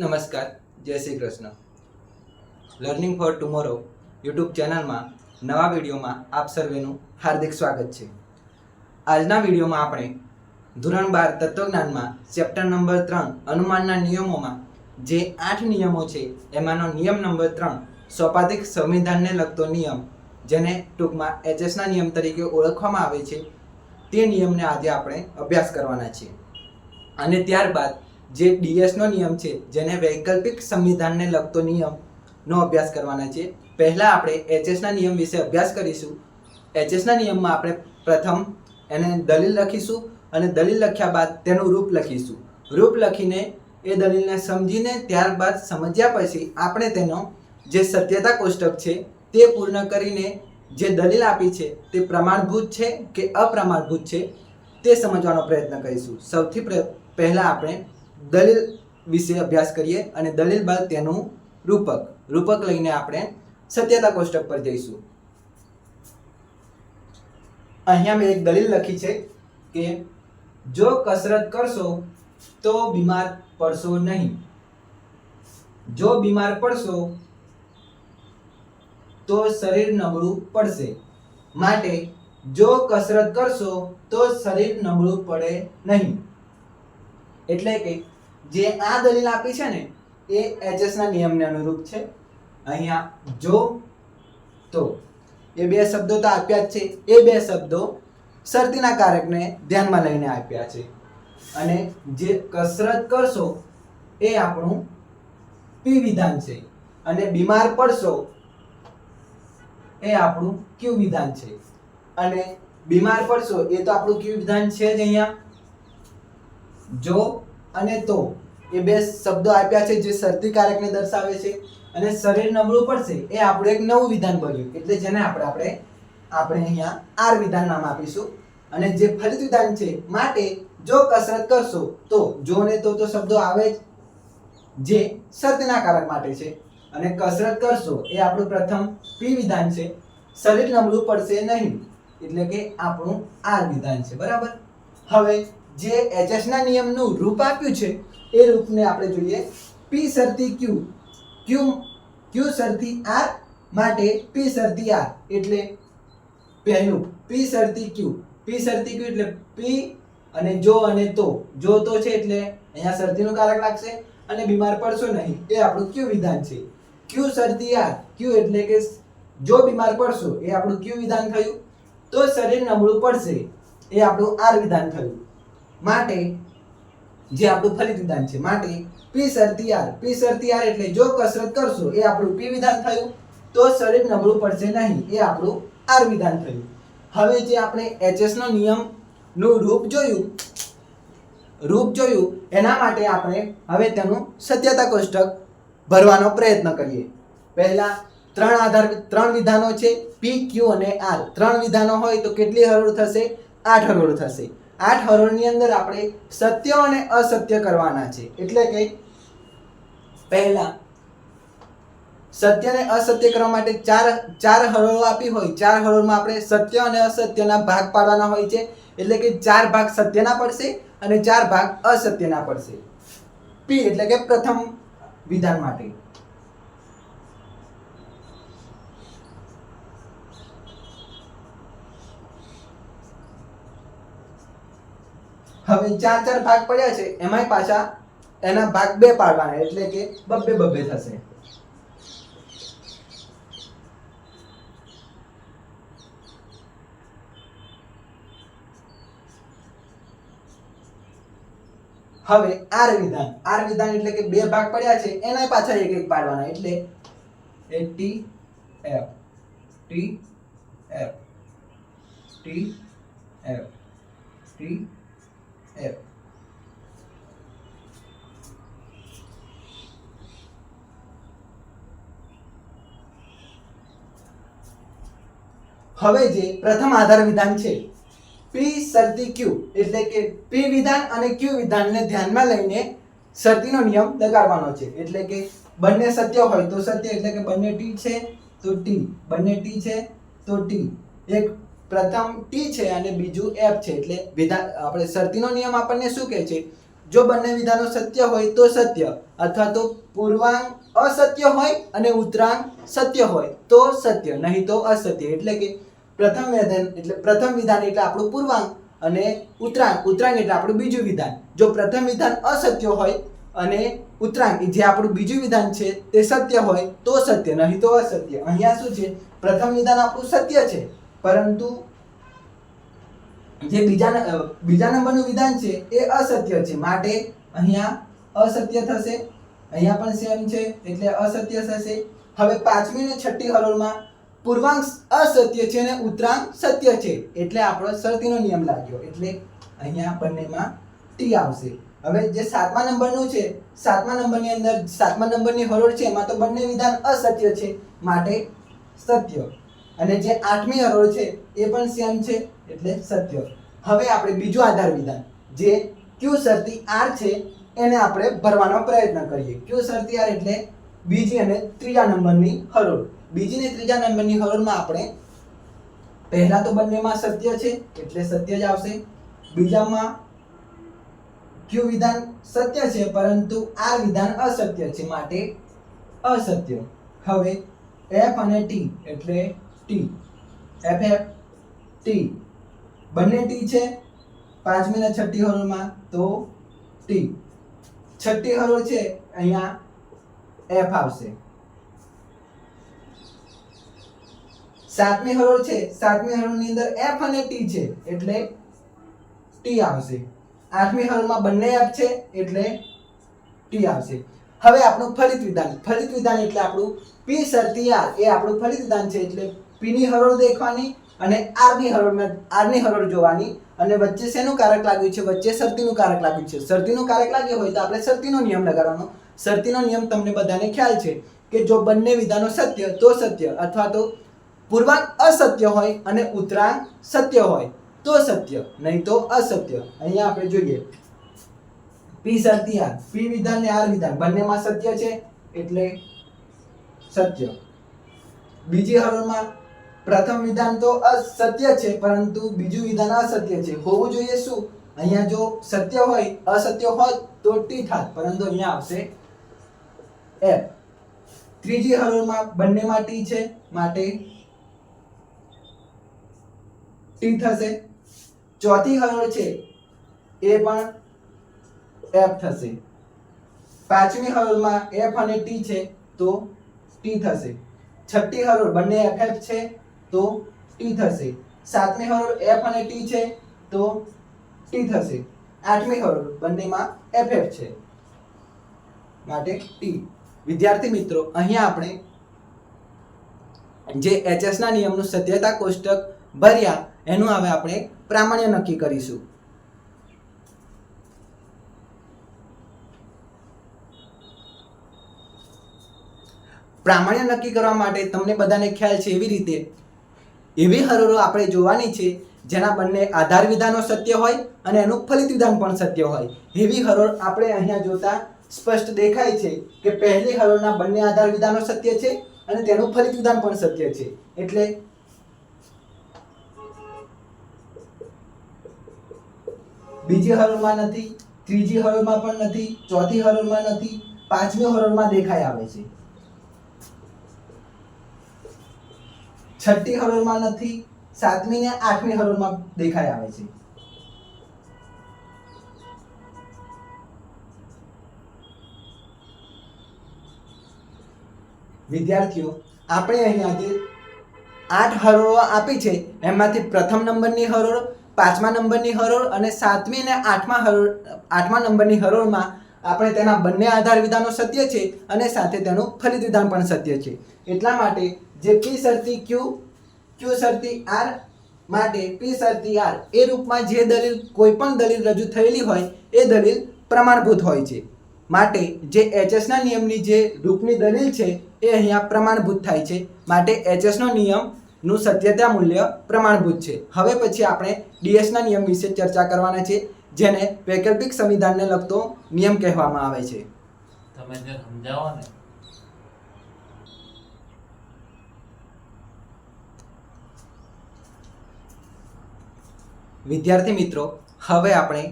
નમસ્કાર, જય Shri Krishna. Learning for tomorrow YouTube ચેનલમાં નવા વિડીયોમાં આપ સર્વેનું હાર્દિક સ્વાગત છે. આજના વિડીયોમાં આપણે ધોરણ બાર તત્વજ્ઞાનમાં ચેપ્ટર નંબર ત્રણ અનુમાનના નિયમોમાં જે આઠ નિયમો છે, એમાંનો નિયમ નંબર ત્રણ સોપાધિક સંવિધાનને લગતો નિયમ, જેને ટૂંકમાં એચએસના નિયમ તરીકે ઓળખવામાં આવે છે, તે નિયમને આજે આપણે અભ્યાસ કરવાના છીએ. અને ત્યારબાદ જે ડીએસનો નિયમ છે, જેને વૈકલ્પિક સંવિધાનને લગતો નિયમનો અભ્યાસ કરવાના છે. પહેલાં આપણે એચએસના નિયમ વિશે અભ્યાસ કરીશું. એચએસના નિયમમાં આપણે પ્રથમ એને દલીલ લખીશું અને દલીલ લખ્યા બાદ તેનું રૂપ લખીશું. રૂપ લખીને એ દલીલને સમજીને ત્યારબાદ સમજ્યા પછી આપણે તેનો જે સત્યતા કોષ્ટક છે, તે પૂર્ણ કરીને જે દલીલ આપી છે, તે પ્રમાણભૂત છે કે અપ્રમાણભૂત છે, તે સમજવાનો પ્રયત્ન કરીશું. સૌથી પહેલા આપણે દલીલ વિશે અભ્યાસ કરીએ અને દલીલ બાદ તેનું રૂપક રૂપક લઈને આપણે સત્યતા કોષ્ટક પર જઈશું. અહીંયા મેં એક દલીલ લખી છે કે જો કસરત કરશો તો બીમાર પડશો નહીં. જો બીમાર પડશો તો શરીર નબળું પડશે. માટે જો કસરત કરશો તો શરીર નબળું પડે નહીં. એટલે કે જે આ દલીલ આપી છે ને, એ એચએસના નિયમને અનુરૂપ છે. અહીંયા જો, તો, એ બે શબ્દો તો આપ્યા જ છે. એ બે શબ્દો શરતીના કારકને ધ્યાનમાં લઈને આપ્યા છે. અને જે કસરત કરશો, એ આપણું પી વિધાન છે. અને બીમાર પડશો, એ આપણું ક્યુ વિધાન છે. અને બીમાર પડશો, એ તો આપણું ક્યુ વિધાન છે જ અહીંયા. જો અને તો એ બે શબ્દો આપ્યા છે જે શરતી કારકને દર્શાવે છે અને શરીર નબળું પડશે એ આપણું એક નવું વિધાન બન્યું. એટલે જેને આપણે આપણે આપણે અહીંયા આર વિધાન નામ આપીશું. અને જે ફલિત વિધાન છે, માટે જો કસરત કરશો તો જો ને તો તો શબ્દો આવે જ. જે શરતીના કારક માટે છે. અને કસરત કરશો એ આપણું પ્રથમ પી વિધાન છે. શરીર નબળું પડશે નહીં. એટલે કે આપણું આર વિધાન છે. બરાબર? હવે જે એચએસના નિયમનું રૂપ આપ્યું છે, એ રૂપને આપણે જોઈએ પી શરતી ક્યુ ક્યુ ક્યુ શરતી આર માટે પી શરતી આર એટલે પહેલું પી શરતી ક્યુ પી શરતી ક્યુ એટલે પી અને જો અને તો. જો તો છે એટલે અહીંયા શરતીનું કારક લાગશે અને બીમાર પડશો નહીં. એ આપણું ક્યુ વિધાન છે. ક્યુ શરતી આર ક્યુ એટલે કે જો બીમાર પડશો, એ આપણું ક્યુ વિધાન થયું. તો શરીર નબળું પડશે, એ આપણું આર વિધાન થયું. માટે જે આપણું ફલિત વિધાન છે, માટે પી શરતી આર. પી શરતી આર એટલે જો કસરત કરશો, એ આપણું પી વિધાન થયું. તો શરીર નબળું પડશે નહીં, એ આપણું આર વિધાન થયું. હવે જે આપણે એચએસનો નિયમનું રૂપ જોયું રૂપ જોયું, એના માટે આપણે હવે તેનું સત્યતા કોષ્ટક ભરવાનો પ્રયત્ન કરીએ. પહેલા ત્રણ આધાર, ત્રણ વિધાનો છે, પી, ક્યુ અને આર. ત્રણ વિધાનો હોય તો કેટલી હરોળ થશે? આઠ હરોળ થશે. આઠ હરોળની અંદર આપણે સત્ય અને અસત્ય કરવાના છે. એટલે કે પહેલા સત્ય અને અસત્ય કરવા માટે ચાર ચાર હરોળો આપી હોય. ચાર હરોળમાં આપણે સત્ય અને અસત્યના ભાગ પાડવાના હોય છે. એટલે કે ચાર ભાગ સત્યના પડશે અને ચાર ભાગ અસત્યના પડશે. પી એટલે કે પ્રથમ વિધાન માટે. હવે ચાર ચાર ભાગ પડ્યા છે, એમાંય પાછા એના ભાગ બે પાડવાના, એટલે કે બબ્બે બબ્બે થશે. હવે આર વિધાન આર વિધાન એટલે કે બે ભાગ પડ્યા છે એના પાછા એક એક પાડવાના, એટલે એ T F T F T F T F હવે જે પ્રથમ આધાર વિધાન છે પી શરતી ક્યુ એટલે કે પી વિધાન અને ક્યુ વિધાનને ધ્યાનમાં લઈને શરતીનો નિયમ લગાડવાનો છે. એટલે કે બંને સત્ય હોય તો સત્ય, એટલે કે બંને ટી છે તો ટી બંને ટી છે તો ટી એક પ્રથમ ટી છે અને બીજું એફ છે. એટલે વિધાન આપણે શરતીનો નિયમ આપણને શું કહે છે? જો બંને વિધાનો સત્ય હોય તો સત્ય, અથવા તો પૂર્વાંગ અસત્ય હોય અને ઉત્તરાંગ સત્ય હોય તો સત્ય, નહીં તો અસત્ય. એટલે કે પ્રથમ વિધાન, એટલે પ્રથમ વિધાન એટલે આપણું પૂર્વાંગ અને ઉત્તરાંગ ઉત્તરાંગ એટલે આપણું બીજું વિધાન. જો પ્રથમ વિધાન અસત્ય હોય અને ઉત્તરાંગ જે આપણું બીજું વિધાન છે તે સત્ય હોય તો સત્ય, નહીં તો અસત્ય. અહીંયા શું છે? પ્રથમ વિધાન આપણું સત્ય છે. પરંતુ જે બીજા બીજા નંબરનું વિધાન છે એ અસત્ય છે. માટે અહીંયા અસત્ય થશે. અહીંયા પણ સેમ છે, એટલે અસત્ય થશે. હવે પાંચમી અને છઠ્ઠી હરોળમાં પૂર્વાંક અસત્ય છે અને ઉત્તરાંક સત્ય છે. એટલે આપણો શરતીનો નિયમ લાગ્યો. એટલે અહીંયા બંનેમાં ટી આવશે. હવે જે સાતમા નંબરનું છે, સાતમા નંબરની અંદર સાતમા નંબરની હરોળ છે, એમાં તો બંને વિધાન અસત્ય છે. માટે સત્ય. અને જે આઠમી હરોળ છે, એ પણ સેમ છે, એટલે સત્ય હવે આપણે બીજું આધાર વિધાન, જે ક્યુ શરતી આર છે, એને આપણે ભરવાનો પ્રયત્ન કરીએ. ક્યુ શરતી આર એટલે બીજી અને ત્રીજા નંબરની હરોળ. બીજી ને ત્રીજા નંબરની હરોળમાં આપણે, પહેલા તો બંનેમાં સત્ય છે, એટલે સત્ય જ આવશે. બીજામાં ક્યુ વિધાન સત્ય છે, પરંતુ આર વિધાન અસત્ય છે, માટે અસત્ય. હવે એફ અને ટી એટલે ટી. એફ એફ ટી બંને ટી છે. પાંચમી ને છઠ્ઠી હરોળમાં તો ટી છઠ્ઠી હરોળ છે, અહીંયા એફ આવશે. સાતમી હરોળ છે, સાતમી હરોળની અંદર એફ અને ટી છે, એટલે ટી આવશે. આઠમી હરોળમાં બંને એફ છે, એટલે ટી આવશે. હવે આપણું ફલિત વિધાન. ફલિત વિધાન એટલે આપણું પી શરતી આર એ આપણું ફલિત વિધાન છે, એટલે પી ની હરોળ દેખવાની અને આરની હરોળમાં આરની હરોળ જોવાની. અને વચ્ચે શેનું કારક લાગ્યું છે? વચ્ચે શરતીનું કારક લાગ્યું છે. શરતીનું કારક લાગ્યું હોય તો આપણે શરતીનો નિયમ લગાડવાનો. શરતીનો નિયમ તમને બધાને ખ્યાલ છે કે જો બંને વિધાનો સત્ય, તો સત્ય. અથવા તો પૂર્વાંગ અસત્ય હોય અને ઉત્તરાંગ સત્ય હોય, તો સત્ય. નહીં તો અસત્ય. અહીંયા આપણે જોઈએ. પી શરતી આર પી વિધાન ને આર વિધાન. બંનેમાં સત્ય છે એટલે સત્ય. બીજી હરોળમાં પ્રથમ વિધાન તો અસત્ય છે, પરંતુ બીજું વિધાન અસત્ય છે. હોવું જોઈએ શું? અહીંયા જો સત્ય હોય, અસત્ય હોત તો ટી થાત, પરંતુ અહીંયા આવશે એફ ત્રીજી હરોળમાં બંનેમાં ટી છે, માટે ટી થશે. ચોથી હરોળ છે, એ પણ એફ થશે. પાંચમી હરોળમાં એફ અને ટી છે, તો ટી થશે. છઠ્ઠી હરોળ બંને એફ એફ છે તો ટી થશે. સાતમી હરોળ એફ અને ટી છે, તો ટી થશે. આઠમી હરોળ બંનેમાં એફ છે. માટે ટી વિદ્યાર્થી મિત્રો, અહીંયા આપણે જે એચએસ ના નિયમનું સત્યતા કોષ્ટક ભર્યા, એનું હવે આપણે પ્રામાણ્ય નક્કી કરીશું. પ્રામાણ્ય નક્કી કરવા માટે તમને બધાને ખ્યાલ છે એવી રીતે એવી હરોળો આપણે જોવાની છે, જેના બંને આધાર વિધાનો સત્ય હોય અને એનું ફલિત વિધાન પણ સત્ય હોય. એવી હરોળ આપણે અહીંયા જોતા સ્પષ્ટ દેખાય છે કે પહેલી હરોળના બંને આધાર વિધાનો સત્ય છે અને તેનું ફલિત વિધાન પણ સત્ય છે. એટલે બીજી હરોળમાં નથી, ત્રીજી હરોળમાં પણ નથી, ચોથી હરોળમાં નથી, પાંચમી હરોળમાં દેખાઈ આવે છે. છઠ્ઠી હરોળમાં નથી, સાતમી ને આઠમી હરોળમાં દેખાઈ આવે છે. વિદ્યાર્થીઓ, આપણે અહીંયા જે આઠ હરોળો આપી છે, એમાંથી પ્રથમ નંબરની હરોળ, પાંચમા નંબરની હરોળ અને સાતમી અને આઠમા હરોળ, આઠમા નંબરની હરોળમાં આપણે તેના બંને આધાર વિધાનો સત્ય છે અને સાથે તેનું ફલિત વિધાન પણ સત્ય છે. એટલા માટે જે પી શરતી ક્યુ ક્યુ શરતી આર માટે પી શરતી આર એ રૂપમાં જે દલીલ કોઈ પણ દલીલ રજૂ થયેલી હોય, એ દલીલ પ્રમાણભૂત હોય છે. માટે જે એચએસના નિયમની જે રૂપની દલીલ છે, એ અહીંયા પ્રમાણભૂત થાય છે. માટે એચએસનો નિયમનું સત્યતા મૂલ્ય પ્રમાણભૂત છે. હવે પછી આપણે ડીએસના નિયમ વિશે ચર્ચા કરવાના છે, જેને વૈકલ્પિક સંવિધાનને લગતો નિયમ કહેવામાં આવે છે. તમે જે સમજાવો ને વિદ્યાર્થી મિત્રો, હવે આપણે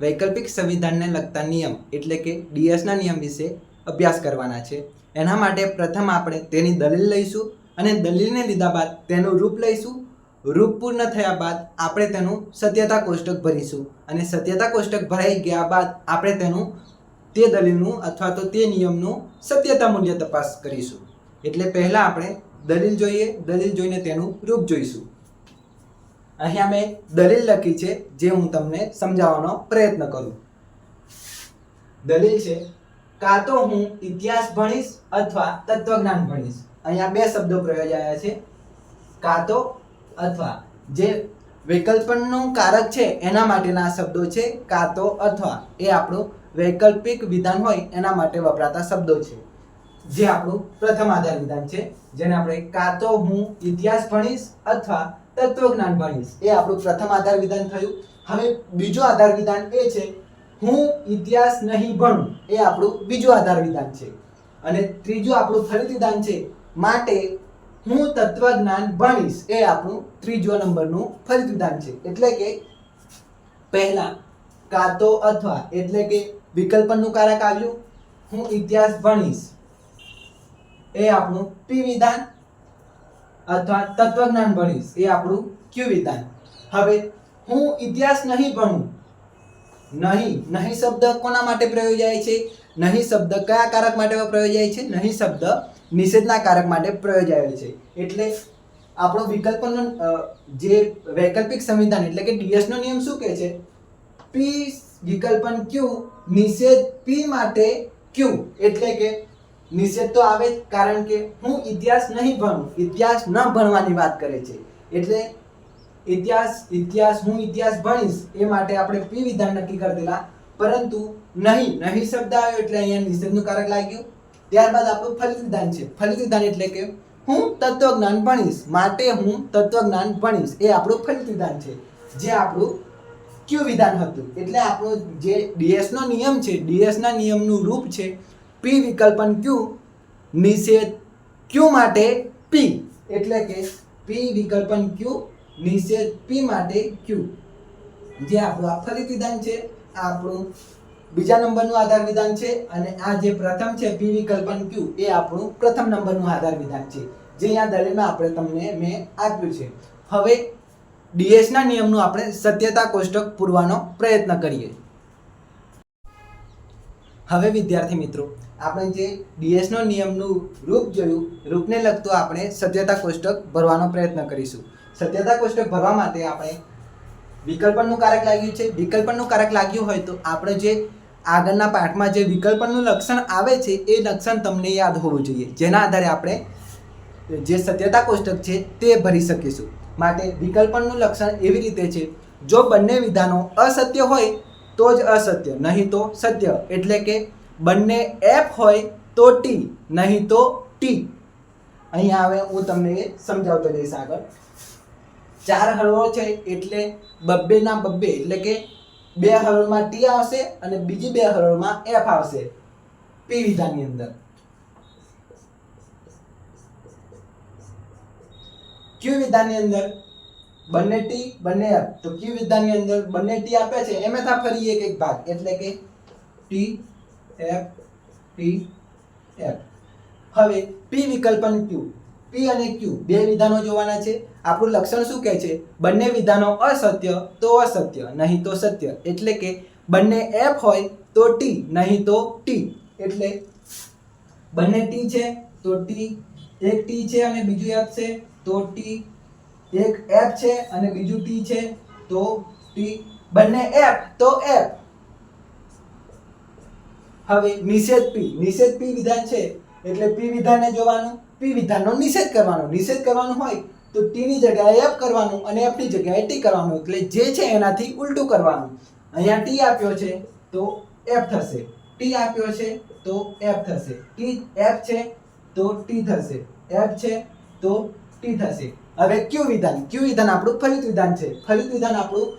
વૈકલ્પિક સંવિધાનને લગતા નિયમ, એટલે કે ડીએસના નિયમ વિશે અભ્યાસ કરવાના છે. એના માટે પ્રથમ આપણે તેની દલીલ લઈશું અને દલીલને લીધા બાદ તેનું રૂપ લઈશું. રૂપ પૂર્ણ થયા બાદ આપણે તેનું સત્યતા કોષ્ટક ભરીશું અને સત્યતા કોષ્ટક ભરાઈ ગયા બાદ આપણે તેનું તે દલીલનું અથવા તો તે નિયમનું સત્યતા મૂલ્ય તપાસ કરીશું. એટલે પહેલાં આપણે દલીલ જોઈએ, દલીલ જોઈને તેનું રૂપ જોઈશું. અહીંયા મેં દલીલ લખી છે જે હું તમને સમજાવવાનો પ્રયત્ન કરું. દલીલ છે, કાં તો હું ઇતિહાસ ભણીશ અથવા તત્વજ્ઞાન ભણીશ? અહીંયા બે શબ્દો પ્રયોજાયા છે. કાં તો અથવા. જે વૈકલ્પનનું કારક છે એના માટેના શબ્દો છે, કાં તો અથવા. એ આપણું વૈકલ્પિક વિધાન હોય એના માટે વપરાતા શબ્દો છે. જે આપણું પ્રથમ આધાર વિધાન છે, જેને આપણે કાં તો હું ઇતિહાસ ભણીશ અથવા તત્વજ્ઞાન ભણીશ એ આપણું પ્રથમ આધાર વિધાન થયું. હવે બીજું આધાર વિધાન એ છે, હું ઇતિહાસ નહીં ભણું. એ આપણું બીજું આધાર વિધાન છે. અને ત્રીજું આપણું ફરી વિધાન છે, માટે હું તત્વજ્ઞાન ભણીશ. એ આપણું ત્રીજો નંબરનું ફલિત વિધાન છે. એટલે કે પહેલા કાં તો અથવા, એટલે કે વિકલ્પનનું કારક આવ્યું. હું ઇતિહાસ ભણીશ. એ આપણું પી વિધાન. અથવા તત્વજ્ઞાન ભણીશ એ આપણું ક્યુ વિધાન? હવે હું ઇતિહાસ નહીં ભણું. નહીં નહીં શબ્દ કોના માટે પ્રયોજાય છે? નહીં શબ્દ કયા કારક માટે પ્રયોજાય છે? નહીં શબ્દ નિષેધના કારક માટે પ્રયોજાયો છે. એટલે આપણો વિકલ્પનો જે વૈકલ્પિક સંવિધાન એટલે કે ડીએસનો નિયમ શું કહે છે? પી વિકલ્પન ક્યુ, નિષેધ પી માટે ક્યુ, એટલે કે નિષેધ તો આવે જ, કારણ કે હું ઇતિહાસ નહીં ભણું, ઇતિહાસ ન ભણવાની વાત કરે છે. એટલે ઇતિહાસ ઇતિહાસ, હું ઇતિહાસ ભણીશ, એ માટે આપણે પી વિધાન નક્કી કરી દેલા પરંતુ નહીં નહીં શબ્દ આવ્યો એટલે અહીંયા નિષેધનું કારક લાગ્યું. ત્યારબાદ આપણું ફલિત વિધાન છે. ફલિત વિધાન એટલે કે હું તત્વજ્ઞાન ભણીશ, માટે હું તત્વજ્ઞાન ભણીશ. એ આપણું ફલિત વિધાન છે. જે આપણું ક્યુ વિધાન હતું. એટલે આપણો જે ડીએસનો નિયમ છે ડીએસ ના નિયમનું રૂપ છે પી વિકલ્પન ક્યુ નિષેધ ક્યુ માટે પી એટલે કે પી વિકલ્પન ક્યુ નિષેધ પી માટે ક્યુ જે આપણું આ ફલિત વિધાન છે, આ આપણું બીજા નંબરનું આધાર વિધાન છે, અને આ જે પ્રથમ છે પી વિકલ્પન ક્યુ એ આપણું પ્રથમ નંબરનું આધાર વિધાન છે. જે અહીંયા દલીલમાં આપણે તમને મેં આપ્યું છે. હવે ડીએસ ના નિયમનું આપણે સત્યતા કોષ્ટક પૂરવાનો પ્રયત્ન કરીએ. હવે વિદ્યાર્થી મિત્રો, આપણે જે ડીએસનો નિયમનું રૂપ જોયું, રૂપને લગતું આપણે સત્યતા કોષ્ટક ભરવાનો પ્રયત્ન કરીશું. સત્યતા કોષ્ટક ભરવા માટે આપણે વિકલ્પનનું કારક લાગ્યું છે. વિકલ્પનનું કારક લાગ્યું હોય તો આપણે જે આગળના પાઠમાં જે વિકલ્પનનું લક્ષણ આવે છે, એ લક્ષણ તમને યાદ હોવું જોઈએ. જેના આધારે આપણે જે સત્યતા કોષ્ટક છે, તે ભરી શકીશું. માટે વિકલ્પનનું લક્ષણ એવી રીતે છે, જો બંને વિધાનો અસત્ય હોય તો જ અસત્ય, નહીં તો સત્ય. એટલે કે બંને એફ હોય તો ટી નહીં તો ટી અહીંયા આવે હું તમને સમજાવતો જઈશ આગળ. ચાર હળવો છે એટલે બબ્બેના બબ્બે, એટલે કે બે હરોળમાં ટી આવશે અને બીજી બે હરોળમાં એફ આવશે. પી વિધાનની અંદર. ક્યુ વિધાનની અંદર બંને ટી, બંને એફ. તો ક્યુ વિધાનની અંદર બંને ટી આપે છે. એમાંથી ફરી એક એક ભાગ. એટલે કે ટી, એફ ટી, એફ. હવે પી વિકલ્પન ક્યુ. પી અને ક્યુ બે વિધાનો જોવાના છે. આપણું લક્ષણ શું કહે છે? બંને વિધાનો અસત્ય તો અસત્ય, નહીં તો સત્ય. એટલે કે બંને એફ હોય તો ટી, નહીં તો ટી. એટલે બંને ટી છે તો ટી, એક ટી છે અને બીજું એફ છે તો ટી એક એફ છે અને બીજું ટી છે, તો ટી બંને એફ તો એફ હવે નિષેધ પી. નિષેધ પી વિધાન છે, એટલે પી વિધાનને જોવાનું, પી વિધાનનો નિષેધ કરવાનો. નિષેધ કરવાનું હોય તો ટીની જગ્યાએ એફ કરવાનું અને એફની જગ્યાએ ટી કરવાનું. એટલે જે છે એનાથી ઉલટું કરવાનું. અહીંયા ટી આપ્યો છે, તો એફ થશે. ટી આપ્યો છે, તો એફ થશે. ટી એફ છે, તો ટી થશે. એફ છે, તો ટી થશે. હવે ક્યુ વિધાન? ક્યુ વિધાન આપણું? ફલિત વિધાન છે. ફલિત વિધાન આપણું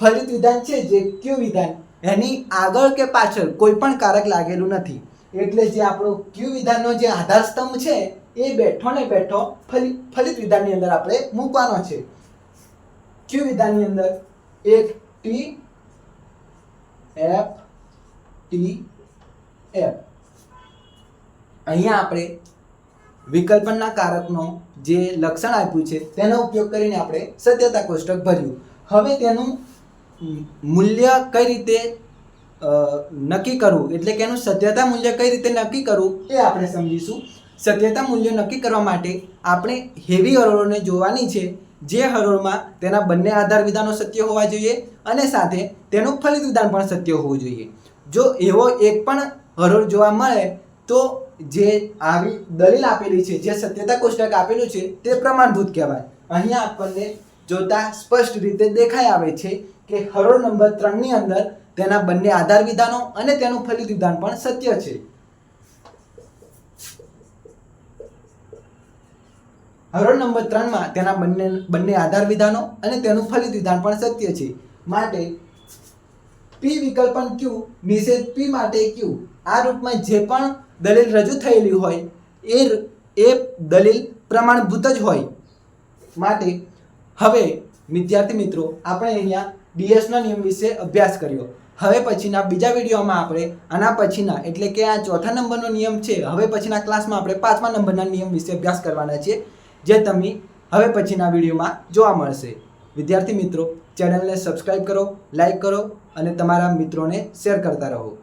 ફલિત વિધાન છે જે ક્યુ વિધાન? એની આગળ કે પાછળ કોઈ પણ કારક લાગેલું નથી. એટલે જે આપણું ક્યુ વિધાનનો જે આધાર સ્તંભ છે, એ બેઠો ને બેઠો ફલિત ફલિત વિધાનની અંદર આપણે મૂકવાનો છે. ક્યુ વિધાનની અંદર? એક ટી, એફ ટી, એફ. અહીંયા આપણે વિકલ્પનના કારકનો જે લક્ષણ આપ્યું છે, તેનો ઉપયોગ કરીને આપણે સત્યતા કોષ્ટક ભર્યું. હવે તેનું મૂલ્ય કઈ રીતે નક્કી કરવું? એટલે કે એનું સત્યતા મૂલ્ય કઈ રીતે નક્કી કરવું? એ આપણે સમજીશું. સત્યતા મૂલ્ય નક્કી કરવા માટે આપણે હેવી હરોળોને જોવાની છે, જે હરોળમાં તેના બંને આધાર વિધાનો સત્ય હોવા જોઈએ અને સાથે તેનું ફલિત વિધાન પણ સત્ય હોવું જોઈએ. જો એવો એક પણ હરોળ જોવા મળે, તો જે આવી દલીલ આપેલી છે, જે સત્યતા કોષ્ટક આપેલું છે, તે પ્રમાણભૂત કહેવાય. અહીંયા આપણને જોતા સ્પષ્ટ રીતે દેખાઈ આવે છે કે હરોળ નંબર ત્રણની અંદર તેના બંને આધાર વિધાનો અને તેનું ફલિત વિધાન પણ સત્ય છે. હરોળ નંબર ત્રણમાં તેના બંને બંને આધાર વિધાનો અને તેનું ફલિત વિધાન પણ સત્ય છે. માટે પી વિકલ્પન ક્યુ નિષેધ પી માટે ક્યુ આ રૂપમાં જે પણ દલીલ રજૂ થયેલી હોય, એ એ દલીલ પ્રમાણભૂત જ હોય. માટે હવે, વિદ્યાર્થી મિત્રો, આપણે અહીંયા ડીએસના નિયમ વિશે અભ્યાસ કર્યો. હવે પછીના બીજા વિડીયોમાં આપણે, આના પછીના, એટલે કે આ ચોથા નંબરનો નિયમ છે, હવે પછીના ક્લાસમાં આપણે પાંચમા નંબરના નિયમ વિશે અભ્યાસ કરવાના છે જે તમે હવે પછીના વિડીયોમાં જોવા મળશે. વિદ્યાર્થી મિત્રો, ચેનલને સબસ્ક્રાઈબ કરો લાઈક કરો, અને તમારા મિત્રોને શેર કરતા રહો.